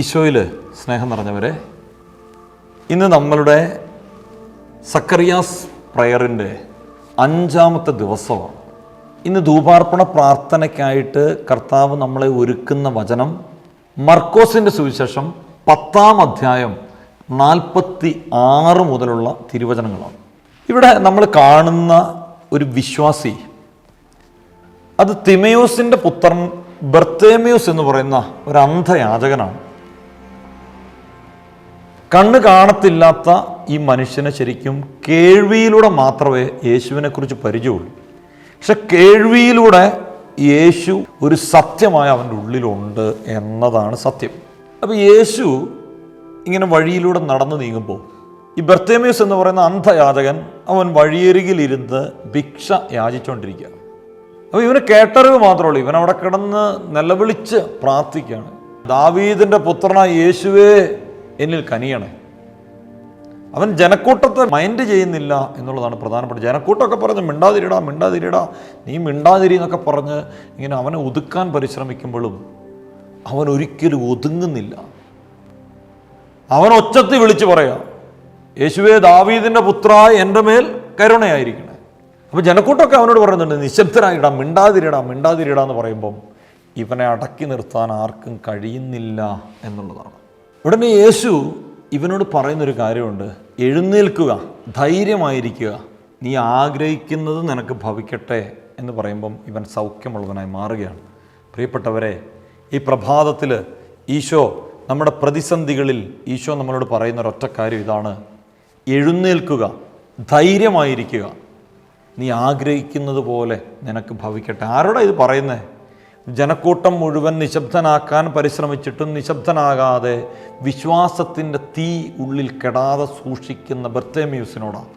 ഈശോയിൽ സ്നേഹം നിറഞ്ഞവരെ ഇന്ന് നമ്മളുടെ സക്കറിയാസ് പ്രയറിന്റെ അഞ്ചാമത്തെ ദിവസമാണ്. ഇന്ന് ധൂപാർപ്പണ പ്രാർത്ഥനയ്ക്കായിട്ട് കർത്താവ് നമ്മളെ ഒരുക്കുന്ന വചനം മർക്കോസിന്റെ സുവിശേഷം പത്താം അധ്യായം നാൽപ്പത്തി ആറ് മുതലുള്ള തിരുവചനങ്ങളാണ്. ഇവിടെ നമ്മൾ കാണുന്ന ഒരു വിശ്വാസി അത് തിമയോസിന്റെ പുത്രൻ ബർത്തേമിയോസ് എന്ന് പറയുന്ന ഒരു അന്ധയാചകനാണ്. കണ്ണ് കാണത്തില്ലാത്ത ഈ മനുഷ്യനെ ശരിക്കും കേൾവിയിലൂടെ മാത്രമേ യേശുവിനെ കുറിച്ച് പരിചയമുള്ളൂ. പക്ഷെ കേൾവിയിലൂടെ യേശു ഒരു സത്യമായ അവന്റെ ഉള്ളിലുണ്ട് എന്നതാണ് സത്യം. അപ്പോൾ യേശു ഇങ്ങനെ വഴിയിലൂടെ നടന്നു നീങ്ങുമ്പോൾ ഈ ബർത്തേമ്യൂസ് എന്ന് പറയുന്ന അന്ധയാചകൻ അവൻ വഴിയരികിലിരുന്ന് ഭിക്ഷ യാചിച്ചുകൊണ്ടിരിക്കുക. അപ്പോൾ ഇവന് കേട്ടറിവ് മാത്രമേ ഇവൻ അവിടെ കിടന്ന് നിലവിളിച്ച് പ്രാർത്ഥിക്കുകയാണ്. ദാവീദിന്റെ പുത്രനായ യേശുവേ എന്നിൽ കനിയണേ. അവൻ ജനക്കൂട്ടത്തെ മൈൻഡ് ചെയ്യുന്നില്ല എന്നുള്ളതാണ് പ്രധാനപ്പെട്ട ജനക്കൂട്ടമൊക്കെ പറഞ്ഞ് മിണ്ടാതിരിടാ മിണ്ടാതിരിടാ നീ മിണ്ടാതിരി എന്നൊക്കെ പറഞ്ഞ് ഇങ്ങനെ അവനെ ഒതുക്കാൻ പരിശ്രമിക്കുമ്പോഴും അവൻ ഒരിക്കലും ഒതുങ്ങുന്നില്ല. അവൻ ഒച്ചത്തി വിളിച്ചു പറയാ യേശുവേ ദാവീദിന്റെ പുത്ര എന്റെ മേൽ കരുണയായിരിക്കണേ. അപ്പോൾ ജനക്കൂട്ടമൊക്കെ അവനോട് പറയുന്നുണ്ട് നിശബ്ദനായിടാ മിണ്ടാതിരിടാ മിണ്ടാതിരിടാ എന്ന് പറയുമ്പം ഇവനെ അടക്കി നിർത്താൻ ആർക്കും കഴിയുന്നില്ല എന്നുള്ളതാണ്. ഉടനെ യേശു ഇവനോട് പറയുന്നൊരു കാര്യമുണ്ട്. എഴുന്നേൽക്കുക ധൈര്യമായിരിക്കുക. നീ ആഗ്രഹിക്കുന്നത് നിനക്ക് ഭവിക്കട്ടെ എന്ന് പറയുമ്പം ഇവൻ സൗഖ്യമുള്ളവനായി മാറുകയാണ്. പ്രിയപ്പെട്ടവരെ ഈ പ്രഭാതത്തിൽ ഈശോ നമ്മുടെ പ്രതിസന്ധികളിൽ ഈശോ നമ്മളോട് പറയുന്ന ഒരൊറ്റ കാര്യം ഇതാണ്. എഴുന്നേൽക്കുക ധൈര്യമായിരിക്കുക. നീ ആഗ്രഹിക്കുന്നത് പോലെ നിനക്ക് ഭവിക്കട്ടെ. ആരോടാ ഇത് പറയുന്നത് ജനക്കൂട്ടം മുഴുവൻ നിശബ്ദനാക്കാൻ പരിശ്രമിച്ചിട്ടും നിശബ്ദനാകാതെ വിശ്വാസത്തിന്റെ തീ ഉള്ളിൽ കെടാതെ സൂക്ഷിക്കുന്ന ബർത്തേമ്യൂസിനോടാണ്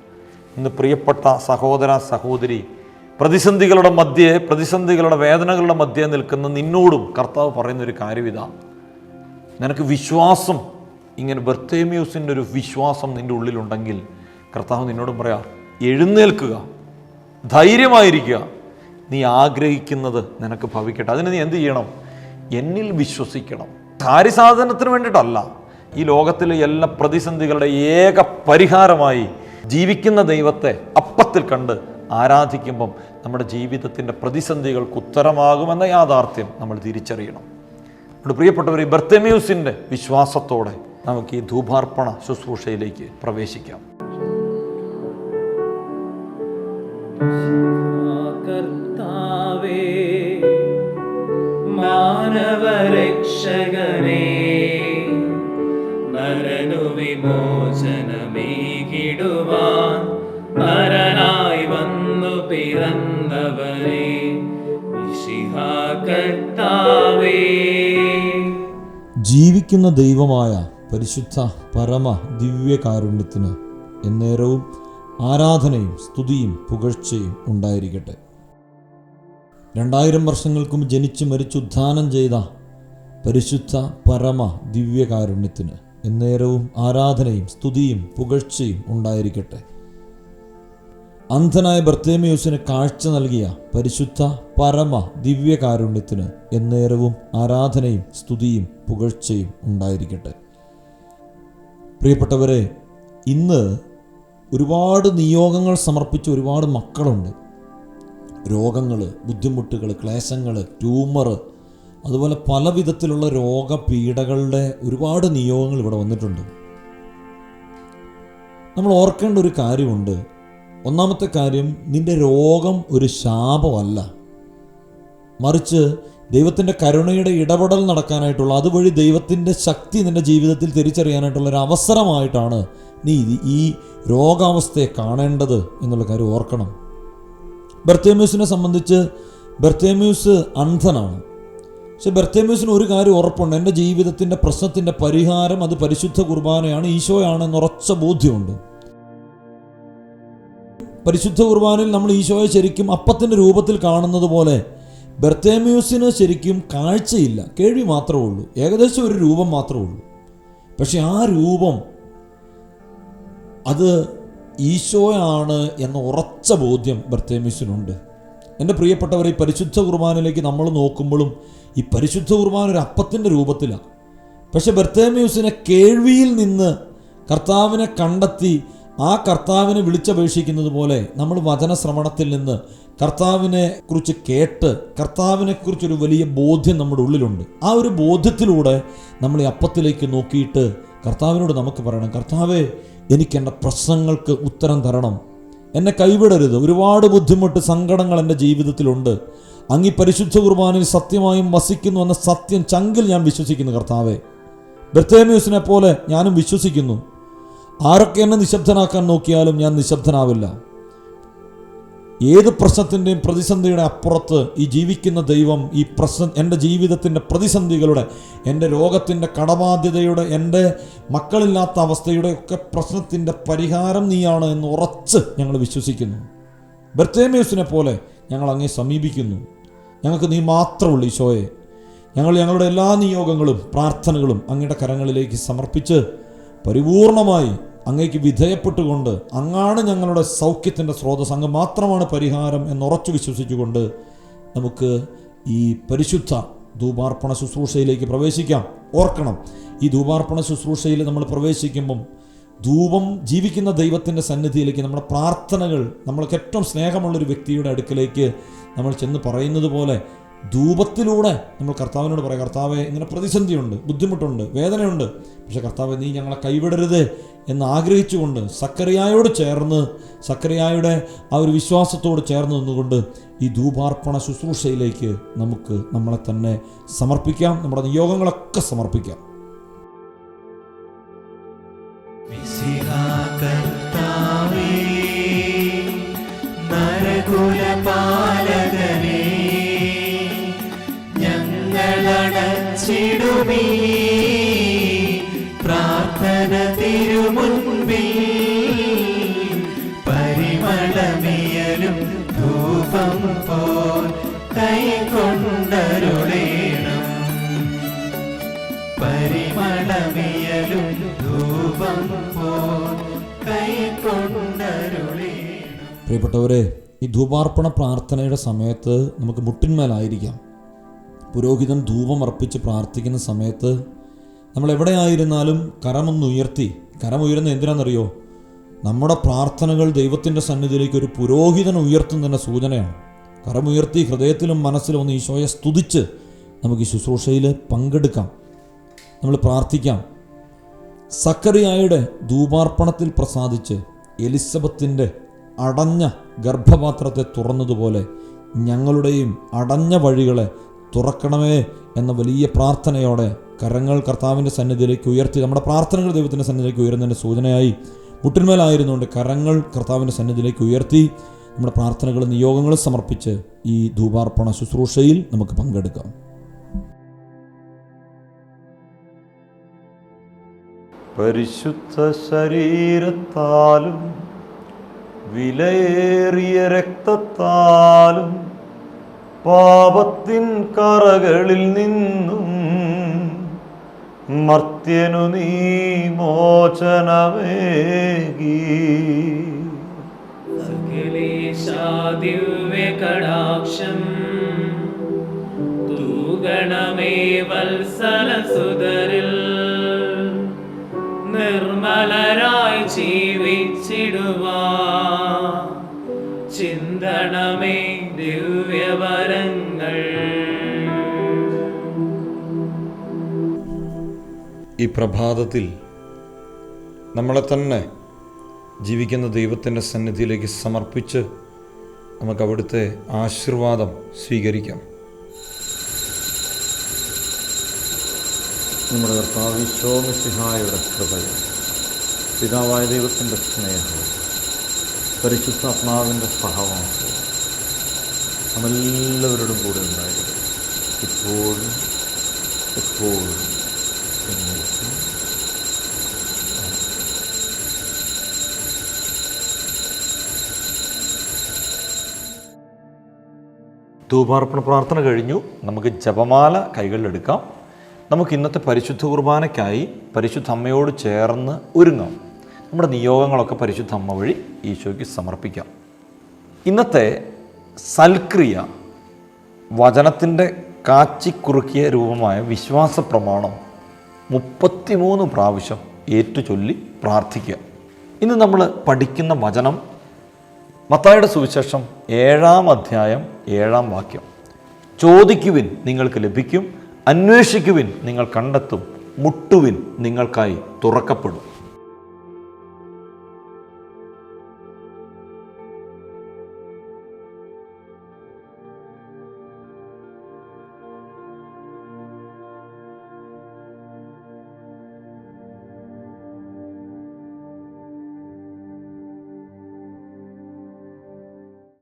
ഇന്ന് പ്രിയപ്പെട്ട സഹോദര സഹോദരി പ്രതിസന്ധികളുടെ മധ്യേ പ്രതിസന്ധികളുടെ വേദനകളുടെ മധ്യേ നിൽക്കുന്ന നിന്നോടും കർത്താവ് പറയുന്നൊരു കാര്യം ഇതാണ് നിനക്ക് വിശ്വാസം ഇങ്ങനെ ബർത്തേമ്യൂസിന്റെ ഒരു വിശ്വാസം നിന്റെ ഉള്ളിലുണ്ടെങ്കിൽ കർത്താവ് നിന്നോടും പറയാം എഴുന്നേൽക്കുക ധൈര്യമായിരിക്കുക. നീ ആഗ്രഹിക്കുന്നത് നിനക്ക് ഭവിക്കട്ടെ. അതിന് നീ എന്ത് ചെയ്യണം? എന്നിൽ വിശ്വസിക്കണം. കാര്യസാധനത്തിന് വേണ്ടിയിട്ടല്ല. ഈ ലോകത്തിലെ എല്ലാ പ്രതിസന്ധികളുടെ ഏക പരിഹാരമായി ജീവിക്കുന്ന ദൈവത്തെ അപ്പത്തിൽ കണ്ട് ആരാധിക്കുമ്പം നമ്മുടെ ജീവിതത്തിന്റെ പ്രതിസന്ധികൾക്ക് ഉത്തരമാകുമെന്ന യാഥാർത്ഥ്യം നമ്മൾ തിരിച്ചറിയണം. നമ്മുടെ പ്രിയപ്പെട്ടവർ ഈ ബർത്തമ്യൂസിന്റെ വിശ്വാസത്തോടെ നമുക്ക് ഈ ധൂപാർപ്പണ ശുശ്രൂഷയിലേക്ക് പ്രവേശിക്കാം. മാനവരക്ഷകനേ നരനു വിമോചനമേകിടുവാൻ നരനായി വന്നു പിറന്നവനെ കർത്താവേ ജീവിക്കുന്ന ദൈവമായ പരിശുദ്ധ പരമ ദിവ്യകാരുണ്യത്തിന് എന്നേരവും ആരാധനയും സ്തുതിയും പുകഴ്ചയും ഉണ്ടായിരിക്കട്ടെ. രണ്ടായിരം വർഷങ്ങൾക്കും ജനിച്ചു മരിച്ചുദ്ധാനം ചെയ്ത പരിശുദ്ധ പരമ ദിവ്യകാരുണ്യത്തിന് എന്നേരവും ആരാധനയും സ്തുതിയും പുകഴ്ചയും ഉണ്ടായിരിക്കട്ടെ. അന്ധനായ ബർത്തേമിയൂസിന് കാഴ്ച നൽകിയ പരിശുദ്ധ പരമ ദിവ്യകാരുണ്യത്തിന് എന്നേരവും ആരാധനയും സ്തുതിയും പുകഴ്ചയും ഉണ്ടായിരിക്കട്ടെ. പ്രിയപ്പെട്ടവരെ ഇന്ന് ഒരുപാട് നിയോഗങ്ങൾ സമർപ്പിച്ച ഒരുപാട് മക്കളുണ്ട്. രോഗങ്ങൾ ബുദ്ധിമുട്ടുകൾ ക്ലേശങ്ങൾ ട്യൂമർ അതുപോലെ പല വിധത്തിലുള്ള രോഗപീഠകളുടെ ഒരുപാട് നിയോഗങ്ങൾ ഇവിടെ വന്നിട്ടുണ്ട്. നമ്മൾ ഓർക്കേണ്ട ഒരു കാര്യമുണ്ട്. ഒന്നാമത്തെ കാര്യം നിന്റെ രോഗം ഒരു ശാപമല്ല. മറിച്ച് ദൈവത്തിന്റെ കരുണയുടെ ഇടപെടൽ നടക്കാനായിട്ടുള്ള അതുവഴി ദൈവത്തിന്റെ ശക്തി നിന്റെ ജീവിതത്തിൽ തിരിച്ചറിയാനായിട്ടുള്ള ഒരു അവസരമായിട്ടാണ് നീ ഈ രോഗാവസ്ഥയെ കാണേണ്ടത് എന്നുള്ള കാര്യം ഓർക്കണം. ബർത്തേമ്യൂസിനെ സംബന്ധിച്ച് ബർത്തേമ്യൂസ് അന്ധനാണ്. പക്ഷെ ബർത്തേമ്യൂസിന് ഒരു കാര്യം ഉറപ്പുണ്ട്. എന്റെ ജീവിതത്തിന്റെ പ്രശ്നത്തിന്റെ പരിഹാരം അത് പരിശുദ്ധ കുർബാനയാണ്. ഈശോയാണെന്ന് ഉറച്ച ബോധ്യമുണ്ട്. പരിശുദ്ധ കുർബാനയിൽ നമ്മൾ ഈശോയെ ശരിക്കും അപ്പത്തിന്റെ രൂപത്തിൽ കാണുന്നത് പോലെ ബർത്തേമ്യൂസിന് ശരിക്കും കാഴ്ചയില്ല. കേൾവി മാത്രമേ ഉള്ളൂ. ഏകദേശം ഒരു രൂപം മാത്രമേ ഉള്ളൂ. പക്ഷെ ആ രൂപം അത് ഈശോയാണ് എന്ന ഉറച്ച ബോധ്യം ബർത്തേമിസിനുണ്ട്. എന്റെ പ്രിയപ്പെട്ടവർ ഈ പരിശുദ്ധ കുർബാനയിലേക്ക് നമ്മൾ നോക്കുമ്പോഴും ഈ പരിശുദ്ധ കുർബാന ഒരു അപ്പത്തിന്റെ രൂപത്തിലാണ് പക്ഷെ ബർത്തേമ്യൂസിനെ കേൾവിയിൽ നിന്ന് കർത്താവിനെ കണ്ടെത്തി ആ കർത്താവിനെ വിളിച്ചപേക്ഷിക്കുന്നത് പോലെ നമ്മൾ വചനശ്രവണത്തിൽ നിന്ന് കർത്താവിനെ കുറിച്ച് കേട്ട് കർത്താവിനെ കുറിച്ചൊരു വലിയ ബോധ്യം നമ്മുടെ ഉള്ളിലുണ്ട്. ആ ഒരു ബോധ്യത്തിലൂടെ നമ്മൾ ഈ അപ്പത്തിലേക്ക് നോക്കിയിട്ട് കർത്താവിനോട് നമുക്ക് പറയണം കർത്താവേ എനിക്ക് എന്റെ പ്രശ്നങ്ങൾക്ക് ഉത്തരം തരണം. എന്നെ കൈവിടരുത്. ഒരുപാട് ബുദ്ധിമുട്ട് സങ്കടങ്ങൾ എന്റെ ജീവിതത്തിലുണ്ട്. അങ്ങി പരിശുദ്ധ കുർബാനയിൽ സത്യമായും വസിക്കുന്നു എന്ന സത്യം ചങ്കിൽ ഞാൻ വിശ്വസിക്കുന്നു കർത്താവെ. ബർത്തേമ്യൂസിനെ പോലെ ഞാനും വിശ്വസിക്കുന്നു. ആരൊക്കെ എന്നെ നിശബ്ദനാക്കാൻ നോക്കിയാലും ഞാൻ നിശബ്ദനാവില്ല. ഏത് പ്രശ്നത്തിന്റെയും പ്രതിസന്ധിയുടെ അപ്പുറത്ത് ഈ ജീവിക്കുന്ന ദൈവം ഈ പ്രശ്നം എന്റെ ജീവിതത്തിന്റെ പ്രതിസന്ധികളുടെ എന്റെ രോഗത്തിന്റെ കടബാധ്യതയുടെ എന്റെ മക്കളില്ലാത്ത അവസ്ഥയുടെ ഒക്കെ പ്രശ്നത്തിന്റെ പരിഹാരം നീയാണ് എന്ന് ഉറച്ച് ഞങ്ങൾ വിശ്വസിക്കുന്നു. ബർത്തേമ്യൂസിനെ പോലെ ഞങ്ങൾ അങ്ങേ സമീപിക്കുന്നു. ഞങ്ങൾക്ക് നീ മാത്രമുള്ളൂ ഈശോയെ. ഞങ്ങൾ ഞങ്ങളുടെ എല്ലാ നിയോഗങ്ങളും പ്രാർത്ഥനകളും അങ്ങയുടെ കരങ്ങളിലേക്ക് സമർപ്പിച്ച് പരിപൂർണമായി അങ്ങേക്ക് വിധേയപ്പെട്ടുകൊണ്ട് അങ്ങാണ് ഞങ്ങളുടെ സൗഖ്യത്തിന്റെ സ്രോതസ് അങ്ങ് മാത്രമാണ് പരിഹാരം എന്നുറച്ചു വിശ്വസിച്ചുകൊണ്ട് നമുക്ക് ഈ പരിശുദ്ധ ധൂപാർപ്പണ ശുശ്രൂഷയിലേക്ക് പ്രവേശിക്കാം. ഓർക്കണം ഈ ധൂപാർപ്പണ ശുശ്രൂഷയിൽ നമ്മൾ പ്രവേശിക്കുമ്പം ധൂപം ജീവിക്കുന്ന ദൈവത്തിന്റെ സന്നിധിയിലേക്ക് നമ്മുടെ പ്രാർത്ഥനകൾ നമ്മൾക്ക് ഏറ്റവും സ്നേഹമുള്ളൊരു വ്യക്തിയുടെ അടുക്കലേക്ക് നമ്മൾ ചെന്ന് പറയുന്നത് പോലെ ധൂപത്തിലൂടെ നമ്മൾ കർത്താവിനോട് പറയാം കർത്താവെ ഇങ്ങനെ പ്രതിസന്ധിയുണ്ട് ബുദ്ധിമുട്ടുണ്ട് വേദനയുണ്ട്. പക്ഷേ കർത്താവ് നീ ഞങ്ങളെ കൈവിടരുത് എന്ന് ആഗ്രഹിച്ചുകൊണ്ട് സക്കറിയായോട് ചേർന്ന് സക്കറിയായുടെ ആ ഒരു വിശ്വാസത്തോട് ചേർന്ന് നിന്നുകൊണ്ട് ഈ ധൂപാർപ്പണ ശുശ്രൂഷയിലേക്ക് നമുക്ക് നമ്മളെ തന്നെ സമർപ്പിക്കാം നമ്മുടെ നിയോഗങ്ങളൊക്കെ സമർപ്പിക്കാം. ഞങ്ങളടച്ചിടുമീ പ്രാർത്ഥന തിരുമുൻപിൽ പരിമളമിയലും ധൂപം പോൽ കൈകൊണ്ടരുളേണം. പരിമളമിയലും ധൂപം പോൽ കൈകൊണ്ടരുളേണം. പ്രിയപ്പെട്ടവരെ ഈ ധൂപാർപ്പണ പ്രാർത്ഥനയുടെ സമയത്ത് നമുക്ക് മുട്ടിന്മേലായിരിക്കാം. പുരോഹിതൻ ധൂപം അർപ്പിച്ച് പ്രാർത്ഥിക്കുന്ന സമയത്ത് നമ്മൾ എവിടെയായിരുന്നാലും കരമൊന്ന് ഉയർത്തി. കരമുയരുന്ന എന്തിനാണെന്നറിയോ? നമ്മുടെ പ്രാർത്ഥനകൾ ദൈവത്തിന്റെ സന്നിധിയിലേക്ക് ഒരു പുരോഹിതൻ ഉയർത്തുന്നതിന്റെ സൂചനയാണ്. കരമുയർത്തി ഹൃദയത്തിലും മനസ്സിലും ഒന്ന് ഈശോയെ സ്തുതിച്ച് നമുക്ക് ഈ ശുശ്രൂഷയിൽ പങ്കെടുക്കാം. നമ്മൾ പ്രാർത്ഥിക്കാം. സക്കറിയായുടെ ധൂപാർപ്പണത്തിൽ പ്രസാദിച്ച് എലിസബത്തിന്റെ അടഞ്ഞ ഗർഭപാത്രത്തെ തുറന്നതുപോലെ ഞങ്ങളുടെയും അടഞ്ഞ വഴികളെ തുറക്കണമേ എന്ന വലിയ പ്രാർത്ഥനയോടെ കരങ്ങൾ കർത്താവിന്റെ സന്നിധിയിലേക്ക് ഉയർത്തി നമ്മുടെ പ്രാർത്ഥനകൾ ദൈവത്തിന്റെ സന്നിധിയിലേക്ക് ഉയരുന്നതിന്റെ സൂചനയായി മുട്ടിന്മേലായിരുന്നുകൊണ്ട് കരങ്ങൾ കർത്താവിന്റെ സന്നിധിയിലേക്ക് ഉയർത്തി നമ്മുടെ പ്രാർത്ഥനകളും നിയോഗങ്ങളും സമർപ്പിച്ച് ഈ ധൂപാർപ്പണ ശുശ്രൂഷയിൽ നമുക്ക് പങ്കെടുക്കാം. പരിശുദ്ധ ശരീരത്താലും വിലയേറിയ രക്തത്താലും പാപത്തിൻ കറകളിൽ നിന്നും മർത്യനു നീ മോചനമേകി. സകലേശാദിവ്യകടാക്ഷം തൂഗണമേ വത്സലസുതരിൽ നിർമ്മലരായി ജീവിച്ചിടുവാ. ചിന്തണമേ ഈ പ്രഭാതത്തിൽ നമ്മളെ തന്നെ ജീവിക്കുന്ന ദൈവത്തിന്റെ സന്നിധിയിലേക്ക് സമർപ്പിച്ച് നമുക്ക് അവിടുത്തെ ആശീർവാദം സ്വീകരിക്കാം. നമ്മുടെ കർത്താവിശോമിസിഹായുടെ കൃപയും പിതാവായ ദൈവത്തിന്റെ സ്നേഹവും പരിശുദ്ധാത്മാവിന്റെ സഹവാസവും നമ്മെല്ലാവരോടും കൂടെ ഉണ്ടായിരുന്നു ഇപ്പോഴും എപ്പോഴും ധൂപാർപ്പണ പ്രാർത്ഥന കഴിഞ്ഞു. നമുക്ക് ജപമാല കൈകളിലെടുക്കാം. നമുക്ക് ഇന്നത്തെ പരിശുദ്ധ കുർബാനയ്ക്കായി പരിശുദ്ധ അമ്മയോട് ചേർന്ന് ഒരുങ്ങാം. നമ്മുടെ നിയോഗങ്ങളൊക്കെ പരിശുദ്ധ അമ്മ വഴി ഈശോയ്ക്ക് സമർപ്പിക്കാം. ഇന്നത്തെ സൽക്രിയ വചനത്തിന്റെ കാച്ചിക്കുറുക്കിയ രൂപമായ വിശ്വാസ പ്രമാണം മുപ്പത്തിമൂന്ന് പ്രാവശ്യം ഏറ്റുചൊല്ലി പ്രാർത്ഥിക്കുക. ഇന്ന് നമ്മൾ പഠിക്കുന്ന വചനം മത്തായുടെ സുവിശേഷം ഏഴാം അധ്യായം ഏഴാം വാക്യം. ചോദിക്കുവിൻ നിങ്ങൾക്ക് ലഭിക്കും അന്വേഷിക്കുവിൻ നിങ്ങൾ കണ്ടെത്തും മുട്ടുവിൻ നിങ്ങൾക്കായി തുറക്കപ്പെടും.